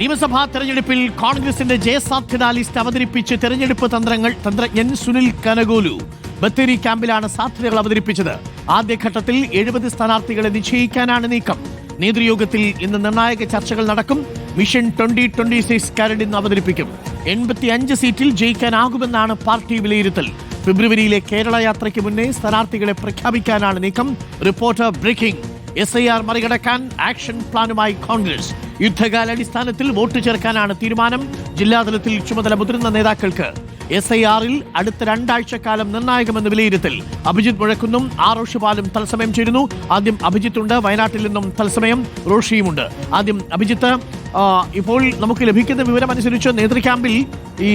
നിയമസഭാ തെരഞ്ഞെടുപ്പിൽ കോൺഗ്രസിന്റെ ജയസാധ്യതാ ലിസ്റ്റ് അവതരിപ്പിച്ച് തെരഞ്ഞെടുപ്പ് തന്ത്രങ്ങൾ തന്ത്രജ്ഞൻ സുനിൽ കനഗോലു ബത്തേരി ക്യാമ്പിലാണ് സാധ്യതകൾ അവതരിപ്പിച്ചത്. ആദ്യഘട്ടത്തിൽ എഴുപത് സ്ഥാനാർത്ഥികളെ നിശ്ചയിക്കാനാണ് നീക്കം. നേതൃയോഗത്തിൽ ഇന്ന് നിർണായക ചർച്ചകൾ നടക്കും. മിഷൻ ട്വന്റി ട്വന്റി സിക്സ് കരട് ഇന്ന് അവതരിപ്പിക്കും. എൺപത്തി അഞ്ച് സീറ്റിൽ ജയിക്കാനാകുമെന്നാണ് പാർട്ടി വിലയിരുത്തൽ. ഫെബ്രുവരിയിലെ കേരള യാത്രയ്ക്ക് മുന്നേ സ്ഥാനാർത്ഥികളെ പ്രഖ്യാപിക്കാനാണ് നീക്കം. Reporter breaking. S I R മറികടക്കാൻ ആക്ഷൻ പ്ലാനുമായി കോൺഗ്രസ്. യുദ്ധകാലാടിസ്ഥാനത്തിൽ വോട്ട് ചേർക്കാനാണ് തീരുമാനം. ജില്ലാതലത്തിൽ ചുമതല മുതിർന്ന നേതാക്കൾക്ക്. എസ് ഐ ആറിൽ അടുത്ത രണ്ടാഴ്ചക്കാലം നിർണായകമെന്ന് വിലയിരുത്തൽ. അഭിജിത്ത് മുഴക്കുന്നും ആർ റോഷിപാലും തത്സമയം ചേരുന്നു. ആദ്യം അഭിജിത്ത് ഉണ്ട് വയനാട്ടിൽ നിന്നും തത്സമയം റോഷിയുമുണ്ട്. ആദ്യം അഭിജിത്ത് ഇപ്പോൾ നമുക്ക് ലഭിക്കുന്ന വിവരമനുസരിച്ച് നേതൃക്യാമ്പിൽ ഈ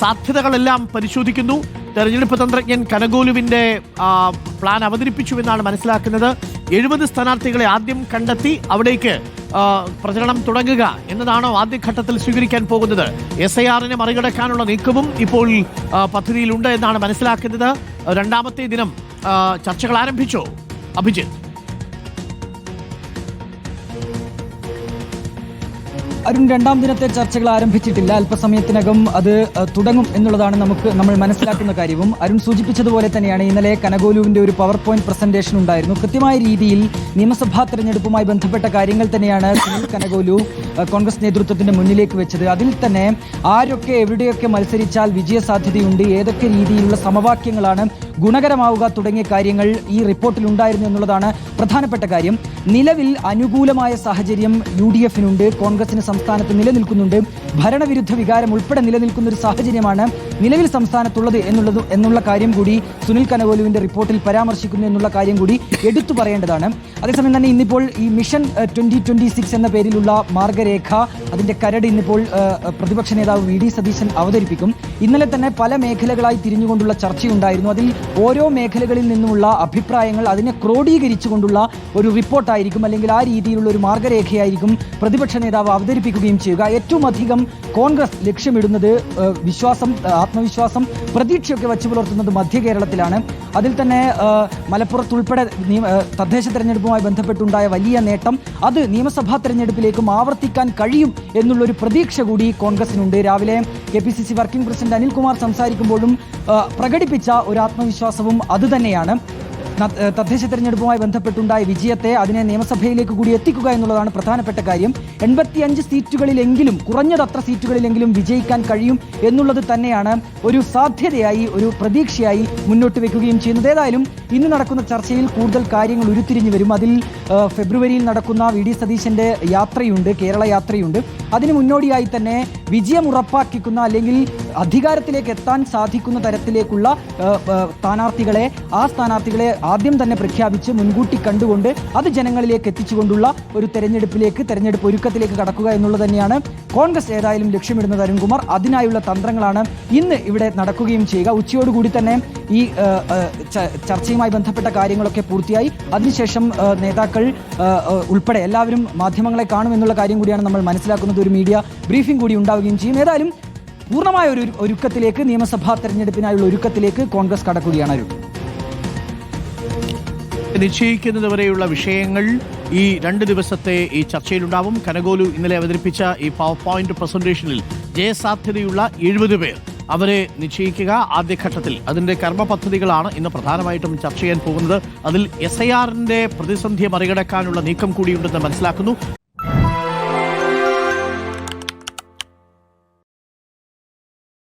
സാധ്യതകളെല്ലാം പരിശോധിക്കുന്നു. തെരഞ്ഞെടുപ്പ് തന്ത്രജ്ഞൻ കനഗോലുവിന്റെ പ്ലാൻ അവതരിപ്പിച്ചു എന്നാണ് മനസ്സിലാക്കുന്നത്. എഴുപത് സ്ഥാനാർത്ഥികളെ ആദ്യം കണ്ടെത്തി അവിടേക്ക് പ്രചരണം തുടങ്ങുക എന്നതാണോ ആദ്യഘട്ടത്തിൽ സ്വീകരിക്കാൻ പോകുന്നത്? എസ് ഐ ആറിനെ മറികടക്കാനുള്ള നീക്കവും ഇപ്പോൾ പദ്ധതിയിലുണ്ട് എന്നാണ് മനസ്സിലാക്കുന്നത്. രണ്ടാമത്തെ ദിനം ചർച്ചകൾ ആരംഭിച്ചോ? അഭിജിത്ത്. അരുൺ രണ്ടാം ദിനത്തെ ചർച്ചകൾ ആരംഭിച്ചിട്ടില്ല. അല്പസമയത്തിനകം അത് തുടങ്ങും എന്നുള്ളതാണ് നമുക്ക് നമ്മൾ മനസ്സിലാക്കുന്ന കാര്യവും. അരുൺ സൂചിപ്പിച്ചതുപോലെ തന്നെയാണ് ഇന്നലെ കനഗോലുവിന്റെ ഒരു പവർ പോയിന്റ് പ്രസന്റേഷൻ ഉണ്ടായിരുന്നു. കൃത്യമായ രീതിയിൽ നിയമസഭാ തെരഞ്ഞെടുപ്പുമായി ബന്ധപ്പെട്ട കാര്യങ്ങൾ തന്നെയാണ് സുനിൽ കനഗോലു കോൺഗ്രസ് നേതൃത്വത്തിന്റെ മുന്നിലേക്ക് വെച്ചത്. അതിൽ തന്നെ ആരൊക്കെ എവിടെയൊക്കെ മത്സരിച്ചാൽ വിജയ സാധ്യതയുണ്ട് ഏതൊക്കെ രീതിയിലുള്ള സമവാക്യങ്ങളാണ് ഗുണകരമാവുക തുടങ്ങിയ കാര്യങ്ങൾ ഈ റിപ്പോർട്ടിൽ ഉണ്ടായിരുന്നു എന്നുള്ളതാണ് പ്രധാനപ്പെട്ട കാര്യം. നിലവിൽ അനുകൂലമായ സാഹചര്യം യു ഡി എഫിനുണ്ട്. കോൺഗ്രസിന് സംസ്ഥാനത്ത് നിലനിൽക്കുന്നുണ്ട്. ഭരണവിരുദ്ധ വികാരം ഉൾപ്പെടെ നിലനിൽക്കുന്ന ഒരു സാഹചര്യമാണ് നിലവിൽ സംസ്ഥാനത്തുള്ളത് എന്നുള്ളത് എന്നുള്ള കാര്യം കൂടി സുനിൽ കനവോലുവിന്റെ റിപ്പോർട്ടിൽ പരാമർശിക്കുന്നു എന്നുള്ള കാര്യം കൂടി എടുത്തു പറയേണ്ടതാണ്. അതേസമയം തന്നെ ഇന്നിപ്പോൾ ഈ മിഷൻ ട്വന്റി ട്വന്റി സിക്സ് എന്ന പേരിലുള്ള മാർഗരേഖ അതിന്റെ കരട് ഇന്നിപ്പോൾ പ്രതിപക്ഷ നേതാവ് വി ഡി സതീശൻ അവതരിപ്പിക്കും. ഇന്നലെ തന്നെ പല മേഖലകളായി തിരിഞ്ഞുകൊണ്ടുള്ള ചർച്ചയുണ്ടായിരുന്നു. അതിൽ ഓരോ മേഖലകളിൽ നിന്നുമുള്ള അഭിപ്രായങ്ങൾ അതിനെ ക്രോഡീകരിച്ചുകൊണ്ടുള്ള ഒരു റിപ്പോർട്ടായിരിക്കും അല്ലെങ്കിൽ ആ രീതിയിലുള്ള ഒരു മാർഗരേഖയായിരിക്കും പ്രതിപക്ഷ നേതാവ് അവതരിപ്പിക്കുകയും ചെയ്യുക. ഏറ്റവും അധികം കോൺഗ്രസ് ലക്ഷ്യമിടുന്നത് വിശ്വാസം ആത്മവിശ്വാസം പ്രതീക്ഷയൊക്കെ വച്ചു പുലർത്തുന്നത് മധ്യ കേരളത്തിലാണ്. അതിൽ തന്നെ മലപ്പുറത്തുൾപ്പെടെ തദ്ദേശ തെരഞ്ഞെടുപ്പുമായി ബന്ധപ്പെട്ടുണ്ടായ വലിയ നേട്ടം അത് നിയമസഭാ തെരഞ്ഞെടുപ്പിലേക്കും ആവർത്തിക്കാൻ കഴിയും എന്നുള്ളൊരു പ്രതീക്ഷ കൂടി കോൺഗ്രസിനുണ്ട്. രാവിലെ K P C C working president Anilkumar സംസാരിക്കുമ്പോഴും പ്രകടിപ്പിച്ച ഒരു ആത്മവിശ്വാസവും അതുതന്നെയാണ് തദ്ദേശ തെരഞ്ഞെടുപ്പുമായി ബന്ധപ്പെട്ടുണ്ടായ വിജയത്തെ അതിനെ നിയമസഭയിലേക്ക് കൂടി എത്തിക്കുക എന്നുള്ളതാണ് പ്രധാനപ്പെട്ട കാര്യം. എൺപത്തിയഞ്ച് സീറ്റുകളിലെങ്കിലും കുറഞ്ഞത് അത്ര സീറ്റുകളിലെങ്കിലും വിജയിക്കാൻ കഴിയും എന്നുള്ളത് തന്നെയാണ് ഒരു സാധ്യതയായി ഒരു പ്രതീക്ഷയായി മുന്നോട്ട് വെക്കുകയും ചെയ്യുന്നത്. ഏതായാലും ഇന്ന് നടക്കുന്ന ചർച്ചയിൽ കൂടുതൽ കാര്യങ്ങൾ ഉരുത്തിരിഞ്ഞു വരും. അതിൽ ഫെബ്രുവരിയിൽ നടക്കുന്ന വി ഡി സതീശന്റെ യാത്രയുണ്ട് കേരള യാത്രയുണ്ട്. അതിന് മുന്നോടിയായി തന്നെ വിജയം ഉറപ്പാക്കിക്കുന്ന അല്ലെങ്കിൽ അധികാരത്തിലേക്ക് എത്താൻ സാധിക്കുന്ന തരത്തിലേക്കുള്ള സ്ഥാനാർത്ഥികളെ ആ സ്ഥാനാർത്ഥികളെ ആദ്യം തന്നെ പ്രഖ്യാപിച്ച് മുൻകൂട്ടി കണ്ടുകൊണ്ട് അത് ജനങ്ങളിലേക്ക് എത്തിച്ചുകൊണ്ടുള്ള ഒരു തെരഞ്ഞെടുപ്പിലേക്ക് തെരഞ്ഞെടുപ്പ് ഒരുക്കത്തിലേക്ക് കടക്കുക എന്നുള്ളത് തന്നെയാണ്. കോൺഗ്രസ് ഏതായാലും ലക്ഷ്യമിടുന്നത് അരുൺകുമാർ. അതിനായുള്ള തന്ത്രങ്ങളാണ് ഇന്ന് ഇവിടെ നടക്കുകയും ചെയ്യുക. ഉച്ചയോടുകൂടി തന്നെ ഈ ചർച്ചയുമായി ബന്ധപ്പെട്ട കാര്യങ്ങളൊക്കെ പൂർത്തിയായി. അതിനുശേഷം ആ, നേതാക്കൾ ഉൾപ്പെടെ എല്ലാവരും മാധ്യമങ്ങളെ കാണുമെന്നുള്ള കാര്യം കൂടിയാണ് നമ്മൾ മനസ്സിലാക്കുന്നത്. ഒരു മീഡിയ ബ്രീഫിംഗ് കൂടി ഉണ്ടാവുകയും ചെയ്യും. ഏതായാലും പൂർണമായ ഒരു ഒരുക്കത്തിലേക്ക് നിയമസഭാ തെരഞ്ഞെടുപ്പിനായുള്ള ഒരുക്കത്തിലേക്ക് കോൺഗ്രസ് കടക്കുകയാണ് അരുൺ. നിശ്ചയിക്കുന്നതുവരെയുള്ള വിഷയങ്ങൾ ഈ രണ്ട് ദിവസത്തെ ഈ ചർച്ചയിലുണ്ടാവും. കനഗോലു ഇന്നലെ അവതരിപ്പിച്ച ഈ പവർ പോയിന്റ് പ്രസന്റേഷനിൽ ജയസാധ്യതയുള്ള എഴുപത് പേർ. അവരെ നിശ്ചയിക്കുക ആദ്യഘട്ടത്തിൽ. അതിന്റെ കർമ്മ പദ്ധതികളാണ് ഇന്ന് പ്രധാനമായിട്ടും ചർച്ച ചെയ്യാൻ പോകുന്നത്. അതിൽ എസ് ഐ ആറിന്റെ പ്രതിസന്ധിയെ മറികടക്കാനുള്ള നീക്കം കൂടിയുണ്ടെന്ന് മനസ്സിലാക്കുന്നു.